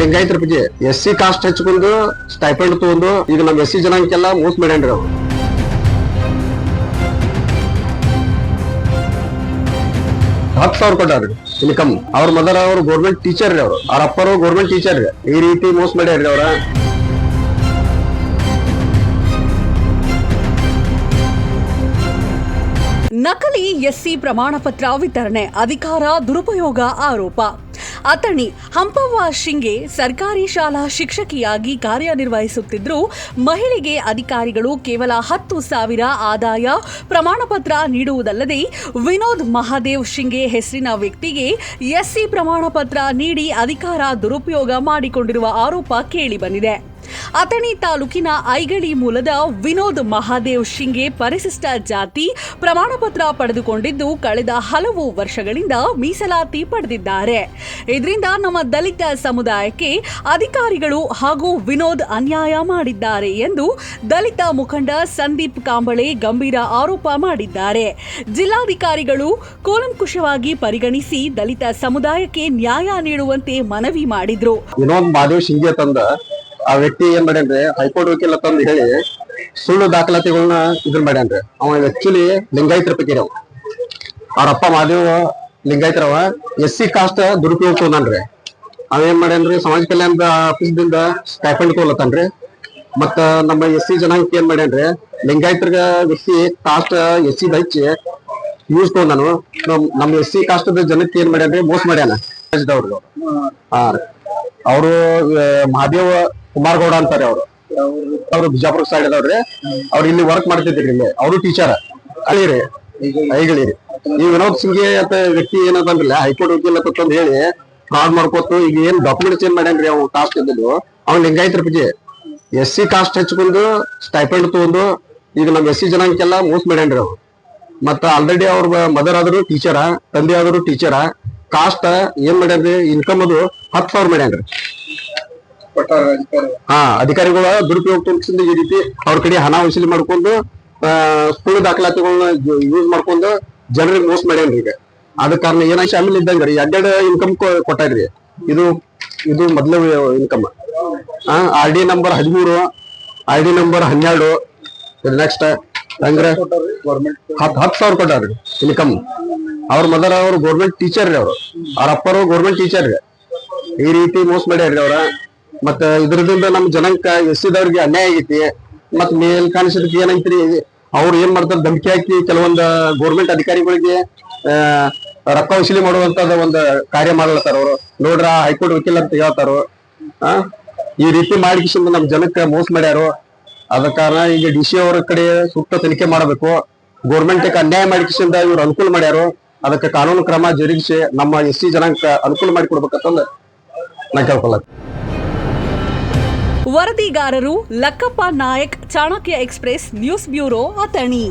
ಲಿಂಗಾಯತರ ಬಗ್ಗೆ S C caste ಹಚ್ಕೊಂಡು stipend ತಗೊಂಡು ಈಗ ನಮ್ಮ ಎಸ್ ಸಿ ಜನಾಂಗಕ್ಕೆಲ್ಲ ಮೋಸ ಮಾಡ್ಯಾನ್ರಿ ಅವ್ರು. ಹತ್ತು ಸಾವಿರ ಕೊಟ್ಟಾರ್ರಿ ಇನ್ಕಮ್. ಅವ್ರ ಮದರ್ ಅವ್ರು ಗೌರ್ಮೆಂಟ್ ಟೀಚರ್ ರೀ ಅವರು. ಅವ್ರ ಅಪ್ಪರು ಗೌರ್ಮೆಂಟ್ ಟೀಚರ್ ರೀ. ಈ ರೀತಿ ಮೋಸ ಮಾಡ್ಯಾರ್ರಿ ಅವ್ರ. ನಕಲಿ ಎಸ್ಸಿ ಪ್ರಮಾಣ ಪತ್ರ ವಿತರಣೆ, ಅಧಿಕಾರ, ದುರುಪಯೋಗ ಆರೋಪ. ಅತಣಿ ಹಂಪವ್ವ ಶಿಂಗೆ ಸರ್ಕಾರಿ ಶಾಲಾ ಶಿಕ್ಷಕಿಯಾಗಿ ಕಾರ್ಯನಿರ್ವಹಿಸುತ್ತಿದ್ದರೂ ಮಹಿಳೆಗೆ ಅಧಿಕಾರಿಗಳು ಕೇವಲ ಹತ್ತು ಸಾವಿರ ಆದಾಯ ಪ್ರಮಾಣ ಪತ್ರ ನೀಡುವುದಲ್ಲದೆ ವಿನೋದ್ ಮಹಾದೇವ್ ಶಿಂಗೆ ಹೆಸರಿನ ವ್ಯಕ್ತಿಗೆ ಎಸ್ಸಿ ಪ್ರಮಾಣ ಪತ್ರ ನೀಡಿ ಅಧಿಕಾರ ದುರುಪಯೋಗ ಮಾಡಿಕೊಂಡಿರುವ ಆರೋಪ ಕೇಳಿಬಂದಿದೆ ಅಥಣಿ ತಾಲೂಕಿನ ಐಗಳಿ ಮೂಲದ ವಿನೋದ್ ಮಹಾದೇವ್ ಶಿಂಗೆ ಪರಿಶಿಷ್ಟ ಜಾತಿ ಪ್ರಮಾಣ ಪತ್ರ ಪಡೆದುಕೊಂಡಿದ್ದು ಕಳೆದ ಹಲವು ವರ್ಷಗಳಿಂದ ಮೀಸಲಾತಿ ಪಡೆದಿದ್ದಾರೆ. ಇದರಿಂದ ನಮ್ಮ ದಲಿತ ಸಮುದಾಯಕ್ಕೆ ಅಧಿಕಾರಿಗಳು ಹಾಗೂ ವಿನೋದ್ ಅನ್ಯಾಯ ಮಾಡಿದ್ದಾರೆ ಎಂದು ದಲಿತ ಮುಖಂಡ ಸಂದೀಪ್ ಕಾಂಬಳೆ ಗಂಭೀರ ಆರೋಪ ಮಾಡಿದ್ದಾರೆ. ಜಿಲ್ಲಾಧಿಕಾರಿಗಳು ಕೂಲಂಕುಷವಾಗಿ ಪರಿಗಣಿಸಿ ದಲಿತ ಸಮುದಾಯಕ್ಕೆ ನ್ಯಾಯ ನೀಡುವಂತೆ ಮನವಿ ಮಾಡಿದ್ರು. ವಿನೋದ್ ಮಹಾದೇವ್ ಶಿಂಗೆ ತಂದ ಆ ವ್ಯಕ್ತಿ ಏನ್ ಮಾಡ್ಯಾನ್ರಿ ಹೈಕೋರ್ಟ್ ವಕೀಲ ತಂದು ಹೇಳಿ ಸುಳ್ಳು ದಾಖಲಾತಿಗಳನ್ನ ಇದ್ರ ಮಾಡ್ಯಾನ್ರಿ ಅವ ಆಕ್ಚುಲಿ ಲಿಂಗಾಯತರ ಪೈಕಿ ಅವ ಅವ್ರ ಅಪ್ಪ ಮಾದೇವ ಲಿಂಗಾಯತರವ ಎಸ್ ಸಿ ಕಾಸ್ಟ್ ದುರುಪಯೋಗ ತಗೊಂಡ್ರಿ ಅವ ಏನ್ ಮಾಡ್ಯಾನ್ರಿ ಸಮಾಜ ಕಲ್ಯಾಣದ ಆಫೀಸ್ದಿಂದ ಸ್ಟೈಫಂಡ್ ತೊಗೊಲತ್ತಾನ್ರಿ ಮತ್ತ ನಮ್ಮ ಎಸ್ ಸಿ ಜನಾಂಗಕ್ಕೆ ಏನ್ ಮಾಡ್ಯಾನ್ರಿ ಲಿಂಗಾಯತರ್ಗ ವ್ಯಕ್ತಿ ಕಾಸ್ಟ್ ಎಸ್ ಸಿ ಹಚ್ಚಿ ಯೂಸ್ ತೊಗೊಂಡಾನು ನಮ್ಮ ಎಸ್ ಸಿ ಕಾಸ್ಟ್ ಜನಕ್ಕೆ ಏನ್ ಮಾಡ್ಯಾನ್ರಿ ಮೋಸ ಮಾಡ್ಯಾನ. ಅವ್ರದ್ದು ಹಾ ಅವರು ಮಹಾದೇವ ಕುಮಾರ್ ಗೌಡ ಅಂತಾರೆ ಅವರು. ಅವ್ರು ಬಿಜಾಪುರ ಸೈಡ್ ಅದಾವ್ರಿ. ಅವ್ರು ಇಲ್ಲಿ ವರ್ಕ್ ಮಾಡ್ತಿದ್ರಿ ಇಲ್ಲಿ. ಅವರು ಟೀಚರ್ ಅಳಿರಿ ಐಗಳಿರಿ ಈ ವಿನೋದ್ ಸಿಂಗ್ ಅಂತ ವ್ಯಕ್ತಿ ಏನದನ್ರಲ್ಲ ಹೈಕೋರ್ಟ್ ವಕೀಲ ತಂದು ಹೇಳಿ ಫ್ರಾಡ್ ಮಾಡ್ಕೊತು ಈಗ ಏನ್ ಡಾಕ್ಯುಮೆಂಟ್ಸ್ ಏನ್ ಮಾಡ್ಯಾನ್ರಿ ಅವ್ನು ಕಾಸ್ಟ್ ಇದ್ದಿದ್ದು ಅವ್ನ್ ಹಿಂಗಾಯ್ತ್ರಿ ಬಗ್ಗೆ ಎಸ್ ಸಿ ಕಾಸ್ಟ್ ಹಚ್ಕೊಂಡು ಸ್ಟೈಪೆಂಡ್ ತಗೊಂಡು ಈಗ ನಮ್ಮ ಎಸ್ ಸಿ ಜನಕ್ಕೆಲ್ಲ ಮೋಸ ಮಾಡ್ಯಾನ್ರಿ ಅವ್ರು. ಮತ್ತ ಆಲ್ರೆಡಿ ಅವ್ರ ಮದರ್ ಆದ್ರು ಟೀಚರ ತಂದೆ ಆದ್ರು ಟೀಚರ ಕಾಸ್ಟ್ ಏನ್ ಮಾಡ್ಯಾನ್ರಿ ಇನ್ಕಮ್ ಅದು ಹತ್ತು ಸಾವಿರ ಮಾಡ್ಯಾನ್ರಿ. ಹಾ, ಅಧಿಕಾರಿಗಳ ದುರುಪಯೋಗ ತೋರಿಸಿದ ಈ ರೀತಿ ಅವ್ರ ಕಡೆ ಹಣ ವಸೂಲಿ ಮಾಡ್ಕೊಂಡು ಸುಳ್ಳು ದಾಖಲಾತಿಗಳನ್ನ ಯೂಸ್ ಮಾಡ್ಕೊಂಡು ಜನರಿಗೆ ಮೋಸ ಮಾಡ್ಯಾನ್ರಿ ಈಗ. ಅದ ಕಾರಣ ಏನಾಗ ಆಮೇಲೆ ಇದ್ದಂಗ ರೀ ಎರಡೆರಡು ಇನ್ಕಮ್ ಕೊಟ್ಟಾರ್ರಿ ಇದು ಇದು ಮೊದಲ ಇನ್ಕಮ್ ಆರ್ ಡಿ ನಂಬರ್ ಹದಿಮೂರು ಆರ್ ಡಿ ನಂಬರ್ ಹನ್ನೆರಡು ನೆಕ್ಸ್ಟ್ ಹಂಗ್ರೆ? ಹತ್ತು ಹತ್ತು ಸಾವಿರ ಕೊಟ್ಟಾರ್ರಿ ಇನ್ಕಮ್ ಅವ್ರ ಮದರ್ ಅವರು ಗೌರ್ಮೆಂಟ್ ಟೀಚರ್ ರೀ ಅವ್ರು. ಅವ್ರ ಅಪ್ಪರು ಗೌರ್ಮೆಂಟ್ ಟೀಚರ್ ರೀ. ಈ ರೀತಿ ಮೋಸ ಮಾಡ್ಯಾರ್ರಿ ಅವ್ರ. ಮತ್ತ ಇದ್ರದಿಂದ ನಮ್ ಜನಕ್ಕ ಎಸ್ಸಿದವ್ರಿಗೆ ಅನ್ಯಾಯ ಆಗೈತಿ ಮತ್ ಮೇಲ್ ಕಾಣಿಸಿದಕ್ಕೆ ಏನೈತ್ರಿ? ಅವ್ರು ಏನ್ ಮಾಡ್ತಾರ? ಧಮಕಿ ಹಾಕಿ ಕೆಲವೊಂದ್ ಗೌರ್ಮೆಂಟ್ ಅಧಿಕಾರಿಗಳಿಗೆ ರೊಕ್ಕ ವಸೂಲಿ ಮಾಡುವಂತದ ಒಂದು ಕಾರ್ಯ ಮಾಡ್ಲತ್ತಾರ ಅವ್ರು. ನೋಡ್ರ ಹೈಕೋರ್ಟ್ ವಕೀಲ ಅಂತ ಹೇಳ್ತಾರು ಈ ರೀತಿ ಮಾಡಿಕೊಂಡು ನಮ್ ಜನಕ್ಕ ಮೋಸ ಮಾಡ್ಯಾರು. ಅದ ಕಾರಣ ಈಗ ಡಿ ಸಿ ಅವರ ಕಡೆ ಸೂಕ್ತ ತನಿಖೆ ಮಾಡಬೇಕು. ಗೌರ್ಮೆಂಟ್ ಅನ್ಯಾಯ ಮಾಡಿಕಿಸಿಂದ ಇವ್ರು ಅನುಕೂಲ ಮಾಡ್ಯಾರು. ಅದಕ್ಕೆ ಕಾನೂನು ಕ್ರಮ ಜರುಗಿಸಿ ನಮ್ಮ ಎಸ್ ಸಿ ಜನಾಂಗ ಅನುಕೂಲ ಮಾಡಿಕೊಡ್ಬೇಕಂತಂದ್ರೆ ನಾ ಕೇಳ್ಕೊಳಕ್ ವರದಿಗಾರರು Lakkappa Nayak Chanakya express news bureau Athani.